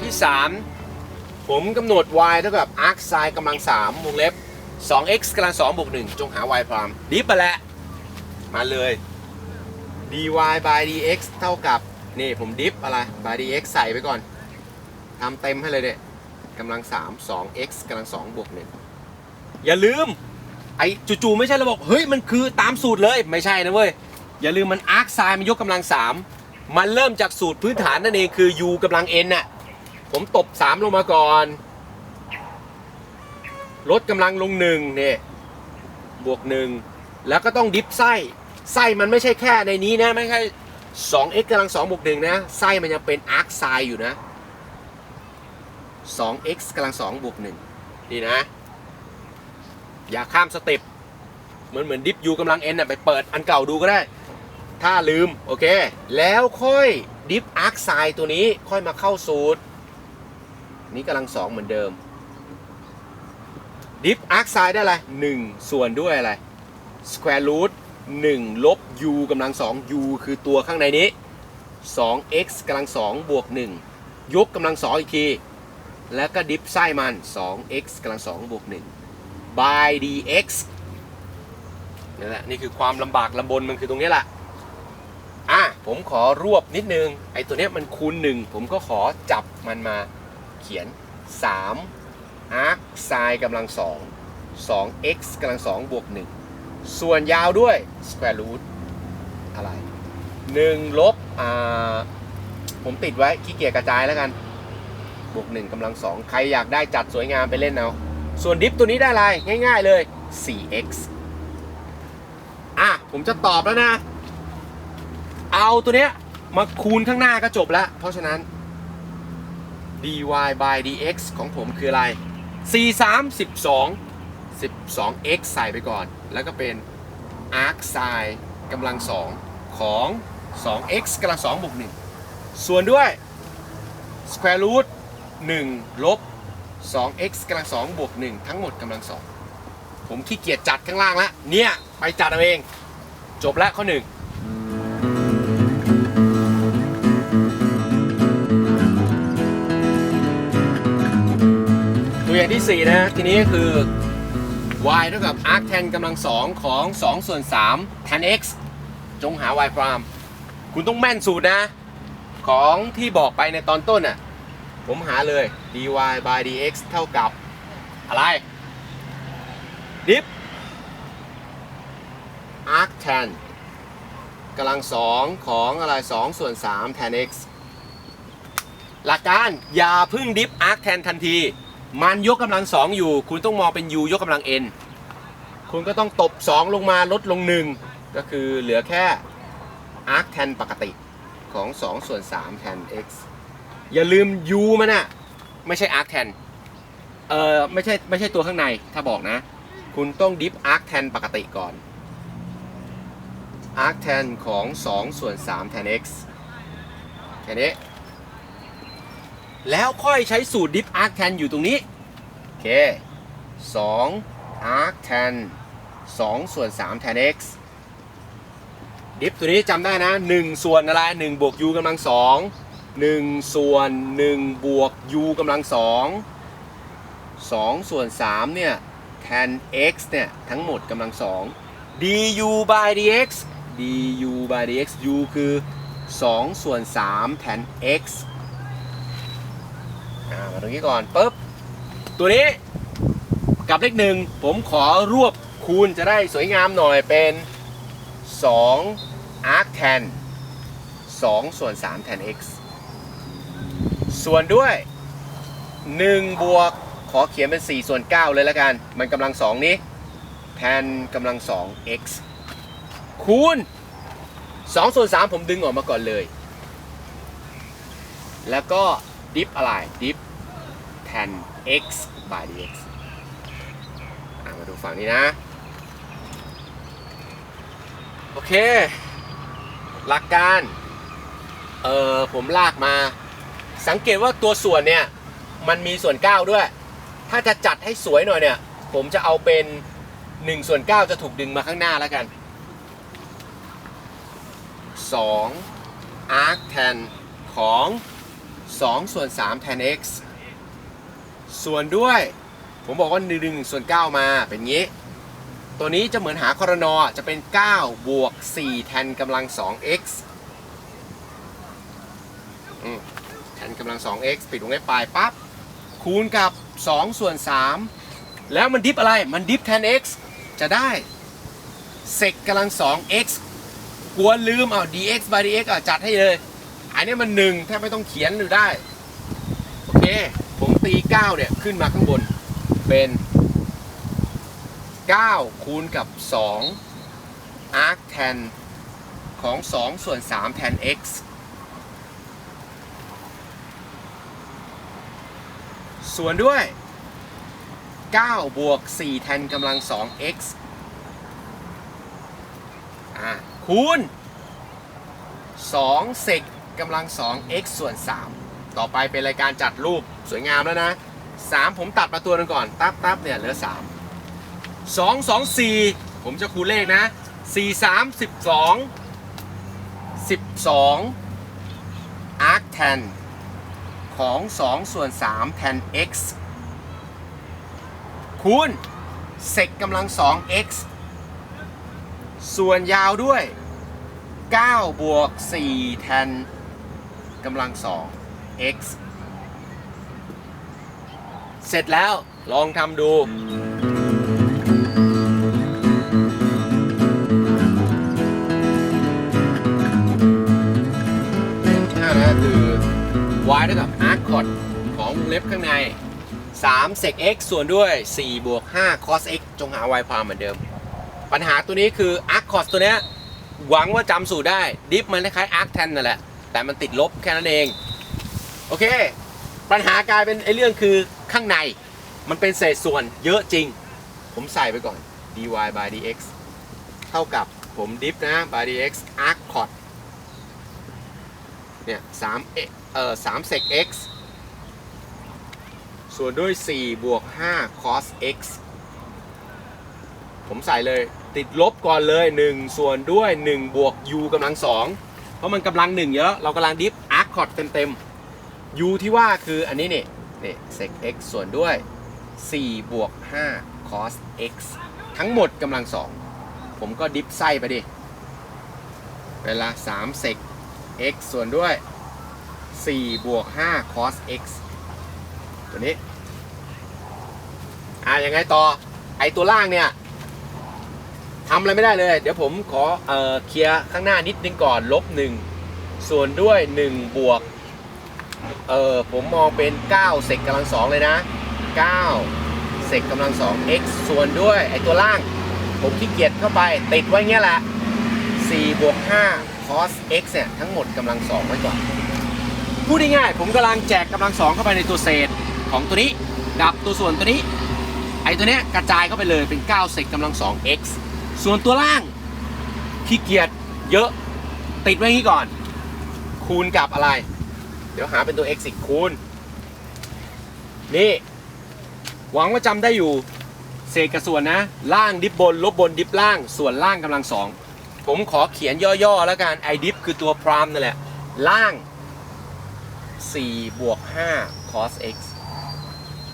ตัวอที่ 3 ผมกำหนด y เท่ากับ arc sin กำลัง3วงเล็บ 2x กำลัง2บวก1จงหา y พรามดิฟไปแล้วมาเลย dy by dx เท่ากับ นี่ผมดิฟอะไร by dx ใส่ไปก่อนทำเต็มให้เลยเนี่ยกำลัง 3 2x กำลัง2บวก1อย่าลืม ไอ้จู่ๆไม่ใช่ระบบเฮ้ย มันคือตามสูตรเลยไม่ใช่นะเว้ย อย่าลืมมัน arc sin มันยกกำลัง 3 มันเริ่มจากสูตรพื้นฐานนั่นเองคือ u กำลัง n น่ะ ผมตบ3ลงมาก่อน ลดกำลังลง1เนี่ยบวก1แล้วก็ต้องดิฟไส้ไส้มันไม่ใช่แค่ในนี้นะ ไม่ใช่ 2x กกำลัง2บวก1นะ ไส้มันยังเป็น arc sin อยู่นะ 2x กกำลัง2บวก1ดีนะ อย่าข้ามสเต็ปเหมือนเหมือนดิฟยูกำลังเอ็นน่ะไปเปิดอันเก่าดูก็ได้ ถ้าลืม โอเค แล้วค่อยดิฟอาร์คไซตัวนี้ค่อยมาเข้าสูตร นี้กำลังสองเหมือนเดิมดิฟอาร์คไซด์ได้อะไรหนึ่งส่วนด้วยอะไรสแควร์รูทหนึ่งลบ u กำลังสอง u คือตัวข้างในนี้ 2x กำลังสองบวก 1 ยกกำลังสองอีกที แล้วก็ดิฟไส้มัน 2x กำลังสองบวก 1 by dx นี่แหละนี่คือความลำบากลำบนมันคือตรงนี้แหละอะผมขอรวบนิดนึง ไอ้ตัวเนี้ยมันคูณหนึ่งผมก็ขอจับมันมา เขียน 3 arc sin กำลังสอง 2x กำลังสองบวก 1 ส่วนยาวด้วย square root อะไร1ลบอ่าผมติดไว้ขี้เกียจกระจายแล้วกัน บวก 1กำลังสองใครอยากได้จัดสวยงามไปเล่นเอา ส่วนดิฟตัวนี้ได้อะไร ง่ายๆเลย 4x อะ ผมจะตอบแล้วนะ เอาตัวเนี้ยมาคูณข้างหน้าก็จบแล้ว เพราะฉะนั้น dy by dx ของผมคืออะไร c 3 12 12 x ใส่ไปก่อน แล้วก็เป็น arc sine กำลัง 2 ของ 2x กำลัง2บวก1ส่วนด้วย square root 1ลบ 2x กำลัง2บวก1ทั้งหมดกำลัง 2 ผมขี้เกียจจัดข้างล่างแล้วเนี่ย ไปจัดเอาเอง จบแล้วข้อ 1 ที่ 4 นะ ทีนี้คือ y เท่ากับ arc tan กำลัง 2 ของ 2 ส่วน 3 tan x จงหา y พรามคุณต้องแม่นสูตรนะ ของที่บอกไปในตอนต้นน่ะ ผมหาเลย dy by dx เท่ากับอะไร ดิฟ arc tan กำลัง 2 ของอะไร 2 ส่วน 3 tan x หลักการอย่าพึ่งดิฟ arc tan ทันที มันยกกำลัง2อยู่ คุณต้องมองเป็น u ยกกำลัง n คุณก็ต้องตบ 2 ลงมาลดลง 1 ก็คือเหลือแค่ arc tan ปกติของ 2 ส่วน3 tan x อย่าลืม u มันอะไม่ใช่ arc tan เออไม่ใช่ไม่ใช่ตัวข้างในถ้าบอกนะ คุณต้องดิฟ arc tan ปกติก่อน arc tan ของ 2 ส่วน3 tan x แค่นี้ แล้วค่อยใช้สูตร diff arc tan อยู่ตรงนี้ โอเค2 arc tan 2ส่วน3 tan x diff ตัวนี้จำได้นะ 1 ส่วนอะไร1บวก u กำลัง2 1ส่วน1บวก u กำลัง2 2ส่วน3เนี่ย tan x เนี่ย ทั้งหมดกำลัง2 du by dx du by dx u คือ 2 ส่วน3 tan x อ่ามาตรงนี้ก่อนปุ๊บตัวนี้กับเลขหนึ่งผมขอรวบคูณจะได้สวยงามหน่อยเป็น2 arc tan 2ส่วน3 tan x ส่วนด้วย 1 บวกขอเขียนเป็น 4 ส่วน 9 เลยแล้วกัน มันกำลัง 2 นี้ tan กำลัง 2 x คูณ 2 ส่วน 3 ผมดึงออกมาก่อนเลย แล้วก็ ดิฟอะไรดิฟ tan x by dx มาดูฝั่งนี้นะ โอเค หลักการ เออผมลากมา สังเกตว่าตัวส่วนเนี่ย มันมีส่วน 9 ด้วย ถ้าจะจัดให้สวยหน่อยเนี่ย ผมจะเอาเป็น1ส่วน 9 จะถูกดึงมาข้างหน้าแล้วกัน 2 arc tan ของ 2 ส่วน 3 แทน x ส่วนด้วย ผมบอกว่า1ส่วน 9 มาเป็นงี้ ตัวนี้จะเหมือนหาคอรนอจะเป็น 9 บวก 4 แทนกำลัง 2x อืมแทนกำลัง 2x ปิดวงเล็บปลายปั๊บ คูณกับ 2 ส่วน 3 แล้วมันดิฟอะไร มันดิฟแทน x จะได้เซกกำลัง 2x กลัวลืมเอา dx by dx อะจัดให้เลย อันนี้มันหนึ่งแทบไม่ต้องเขียนหรือได้ โอเค ผมตี 9 เนี่ย ขึ้นมาข้างบนเป็น 9 คูณกับ 2 arc tan ของ 2 ส่วน 3 tan x ส่วนด้วย 9 บวก 4 แทนกำลัง 2x อ่าคูณ2เซก กำลัง 2x ส่วน 3 ต่อไปเป็นรายการจัดรูปสวยงามแล้วนะ 3 ผมตัดมาตัวหนึงก่อน ตับตับเนี่ยเหลือ 3 2 2 4 ผมจะคูณเลขนะ 4 3 12 12 arc tan ของ 2 ส่วน 3 tan x คูณเซกกำลัง 2x ส่วนยาวด้วย 9 บวก 4 แทน กำลัง 2 x เสร็จแล้วลองทำดูห้านะคือ y เท่ากับ arc cot ของวงเล็บข้างใน3 sec x ส่วนด้วย4บวก5 cos x จงหา y พามเหมือนเดิม ปัญหาตัวนี้คือ arc cos ตัวเนี้ยหวังว่าจำสูตรได้ ดิฟมันคล้าย arc tan นั่นแหละ แต่มันติดลบแค่นั้นเอง โอเค ปัญหากลายเป็นไอ้เรื่องคือข้างใน มันเป็นเศษส่วนเยอะจริง ผมใส่ไปก่อน dy by dx เท่ากับผมดิฟนะ by dx arc cot เนี่ย3เอ่อ3 sec x ส่วนด้วย 4 บวก 5 cos x ผมใส่เลยติดลบก่อนเลย 1 ส่วนด้วย 1 บวก u กำลัง2 เพราะมันกำลัง1เยอะเรากำลังดิฟ arc cot เต็มๆ u ที่ว่าคืออันนี้นี่นี่ sec x ส่วนด้วย 4 บวก 5 cos x ทั้งหมดกำลัง 2 ผมก็ดิฟไส้ไปดิ เวลา3 sec x ส่วนด้วย 4 บวก 5 cos x ตัวนี้ อ่ายังไงต่อ ไอตัวล่างเนี่ย ทำอะไรไม่ได้เลย เดี๋ยวผมขอเอ่อเคลียร์ข้างหน้านิดนึงก่อนลบ1ส่วนด้วย1บวกเออผมมองเป็น9เซกกำลัง2เลยนะ9เซกกำลัง2 x ส่วนด้วยไอตัวล่าง ผมขี้เกียจเข้าไปติดไว้เงี้ยแหละ4บวก5 cos x เนี่ยทั้งหมดกำลัง2ไว้ก่อนพูดง่ายๆผมกำลังแจกกำลัง2เข้าไปในตัวเศษของตัวนี้กับตัวส่วนตัวนี้ ไอตัวเนี้ยกระจายเข้าไปเลยเป็น9เซกกำลัง2 x ส่วนตัวล่างขี้เกียจเยอะติดไว้อย่นี้ก่อน คูณกับอะไร เดี๋ยวหาเป็นตัว x อีกคูณ นี่ หวังว่าจำได้อยู่ เศษกับส่วนนะ ล่างดิบบน ลบบนดิบล่าง ส่วนล่างกำลังสองผมขอเขียนย่อๆแล้วกัน i dip คือตัวพรามนั่นแหละ ล่าง 4 บวก 5 cos x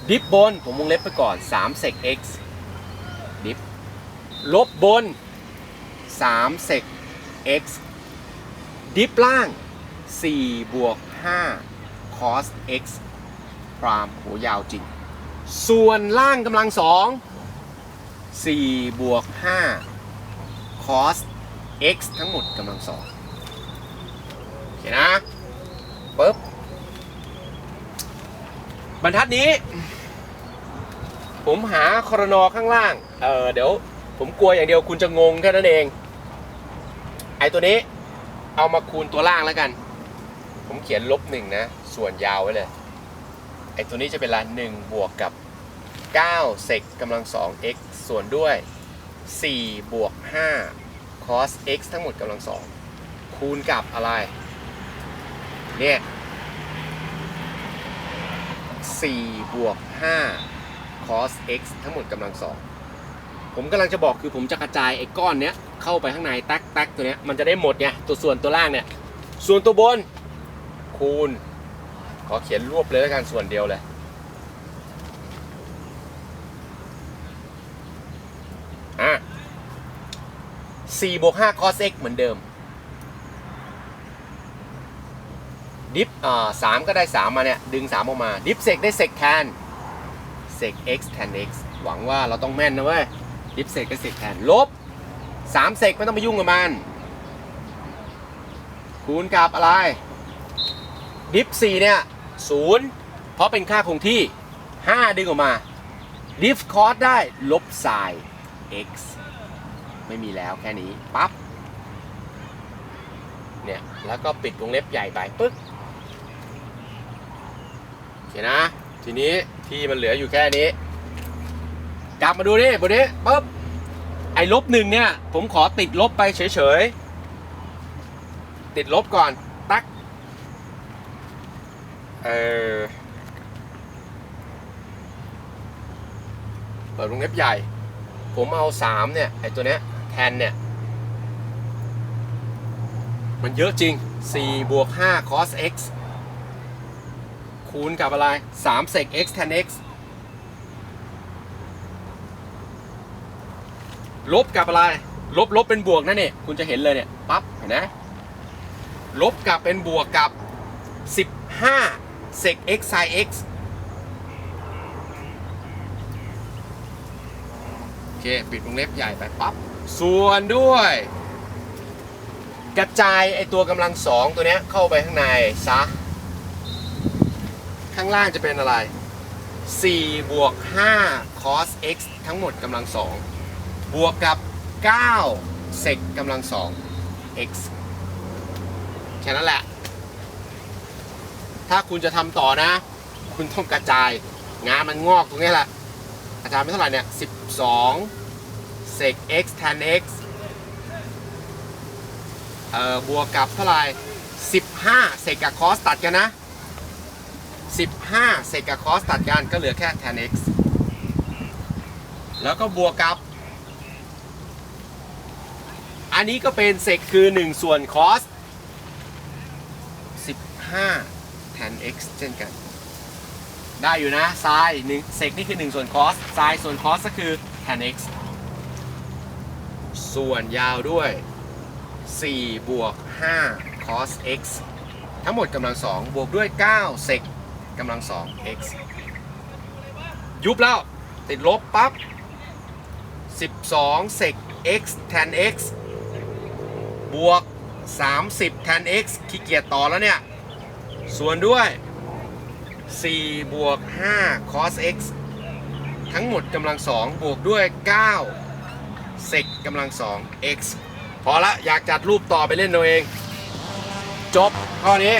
ดิบบน ผมวงเล็บไปก่อน3 sec x ลบบน3 sec x ดิบล่าง 4 บวก 5 cos x พรามโหยาวจริง ส่วนล่างกำลังสอง4บวก 5 cos x ทั้งหมดกำลังสองโอเคนะปึ๊บบรรทัดนี้ ผมหาคอรนอข้างล่าง เออเดี๋ยว ผมกลัวอย่างเดียวคุณจะงงแค่นั้นเอง ไอตัวนี้เอามาคูณตัวล่างแล้วกัน ผมเขียนลบหนึ่งนะ ส่วนยาวไว้เลย ไอตัวนี้จะเป็นละ1บวกกับ9เซกกำลัง2 x ส่วนด้วย 4 บวก 5 cos x ทั้งหมดกำลัง 2 คูณกับอะไร เนี่ย 4 บวก 5 cos x ทั้งหมดกำลัง 2 ผมกำลังจะบอกคือผมจะกระจายไอ้ก้อนเนี้ยเข้าไปข้างในแท็กแท็กตัวเนี้ยมันจะได้หมดไงตัวส่วนตัวล่างเนี่ย ส่วนตัวบน คูณ ขอเขียนรวบเลยแล้วกันส่วนเดียวเลยอะ4บวก5 cos x เหมือนเดิม ดิฟอ่าสามก็ได้ 3 มาเนี่ย ดึง 3 ออกมา ดิฟเซกได้เซกแทนเซก x แทน x หวังว่าเราต้องแม่นนะเว้ย ดิฟเซกได้เซกแทนลบ3เซกไม่ต้องไปยุ่งกับมัน คูณกับอะไร ดิฟ4เนี่ย0เพราะเป็นค่าคงที่ 5 ดึงออกมา ดิฟคอสได้ลบไซน์ x ไม่มีแล้วแค่นี้ ปั๊บ เนี่ย แล้วก็ปิดวงเล็บใหญ่ไปปึ๊กโอเคนะ ทีนี้ที่มันเหลืออยู่แค่นี้ กลับมาดูนี่บนนี้ปึ๊บไอ้ลบหนึ่งเนี่ย ผมขอติดลบไปเฉยๆ ติดลบก่อน ตักเออเปิดวงเล็บใหญ่ ผมเอา3เนี่ย ไอตัวเนี้ยแทนเนี่ย มันเยอะจริง4บวก5 cos x คูณกับอะไร3 sec x tan x ลบกับอะไร ลบลบเป็นบวกนั่นเนี่ยคุณจะเห็นเลยเนี่ยปั๊บเห็นไหมลบกับเป็นบวกกับ 15 sec x sin x โอเค ปิดวงเล็บใหญ่ไปปั๊บ ส่วนด้วย กระจายไอตัวกำลังสองตัวเนี้ยเข้าไปข้างในซะ ข้างล่างจะเป็นอะไร 4 บวก 5 cos x ทั้งหมดกำลังสอง บวกกับ9 sec กำลังสอง x แค่นั้นแหละ ถ้าคุณจะทำต่อนะ คุณต้องกระจาย งานมันงอกตรงนี้แหละกระจารยเป็นเท่าไหร่เนี่ย 12 sec x tan x เอ่อบวกกับเท่าไหร่ 15เศษกับคอสตัดกันนะ 15เศษกับคอสตัดกันก็เหลือแค่ tan x แล้วก็บวกกับ อันนี้ก็เป็นเศษคือ 1 ส่วนคอส15 tan x เช่นกัน ได้อยู่นะไซน์หนึ่งเซกนี่คือ 1 ส่วนคอสไซน์ส่วนคอสก็คือ tan x ส่วนยาวด้วย 4 บวก 5 cos x ทั้งหมดกำลัง 2 บวกด้วย 9 เซกกำลัง 2 x ยุบแล้ว ติดลบปั๊บ 12 เซก x tan x บวก 30 tan x ขี้เกียจต่อแล้วเนี่ย ส่วนด้วย 4 บวก 5 cos x ทั้งหมดกำลัง 2 บวกด้วย 9 เซกกำลัง 2 x พอละอยากจัดรูปต่อไปเล่นตัวเอง จบข้อนี้